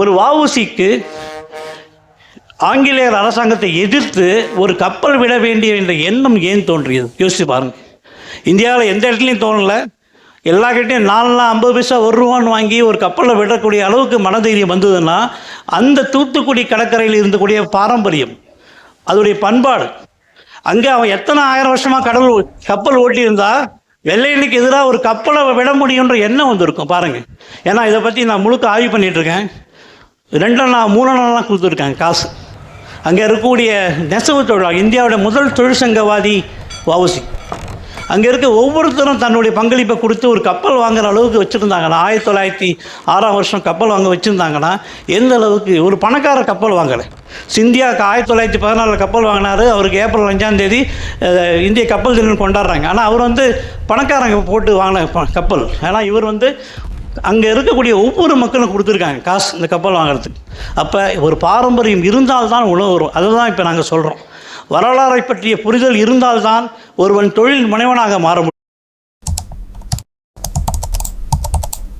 ஒரு வஉசிக்கு ஆங்கிலேயர் அரசாங்கத்தை எதிர்த்து ஒரு கப்பல் விட வேண்டிய என்ற எண்ணம் ஏன் தோன்றியது? யோசிச்சு பாருங்க. இந்தியாவில் எந்த இடத்துலையும் தோணலை. எல்லா கிட்டையும் நாலுலாம் ஐம்பது பைசா ஒரு ரூபான்னு வாங்கி ஒரு கப்பலில் விடக்கூடிய அளவுக்கு மனதைரியம் வந்ததுன்னா அந்த தூத்துக்குடி கடற்கரையில் இருந்தக்கூடிய பாரம்பரியம் அதோடைய பண்பாடு. அங்கே அவன் எத்தனை ஆயிரம் வருஷமாக கடல் கப்பல் ஓட்டியிருந்தா வெள்ளையனுக்கு எதிராக ஒரு கப்பலை விட முடியுன்ற எண்ணம் வந்திருக்கும் பாருங்கள் ஏன்னா இதை பற்றி நான் முழுக்க ஆய்வு பண்ணிகிட்ருக்கேன் ரெண்டண்ணா மூணண்ணாலாம் கொடுத்துருக்காங்க காசு. அங்கே இருக்கக்கூடிய நெசவு தொழிலாளர் இந்தியாவோட முதல் தொழிற்சங்கவாதி வவுசி அங்கே இருக்க ஒவ்வொருத்தரும் தன்னுடைய பங்களிப்பை கொடுத்து ஒரு கப்பல் வாங்குற அளவுக்கு வச்சுருந்தாங்கன்னா ஆயிரத்தி தொள்ளாயிரத்தி ஆறாம் வருஷம் கப்பல் வாங்க வச்சுருந்தாங்கன்னா எந்த அளவுக்கு ஒரு பணக்கார கப்பல் வாங்கலை. சிந்தியாவுக்கு ஆயிரத்தி தொள்ளாயிரத்தி பதினாலில் கப்பல் வாங்கினாரு அவருக்கு ஏப்ரல் அஞ்சாம் தேதி இந்திய கப்பல் தினம் கொண்டாடுறாங்க. ஆனால் அவர் வந்து பணக்காரங்க போட்டு வாங்கின கப்பல். ஏன்னா இவர் வந்து அங்கே இருக்கக்கூடிய ஒவ்வொரு மக்களும் கொடுத்துருக்காங்க காசு இந்த கப்பல் வாங்குறதுக்கு. அப்போ ஒரு பாரம்பரியம் இருந்தால்தான் உணவு வரும். அதுதான் இப்போ நாங்கள் சொல்கிறோம் வரலாறை பற்றிய புரிதல் இருந்தால்தான் ஒருவன் தொழில் முனைவனாக மாற முடியும்.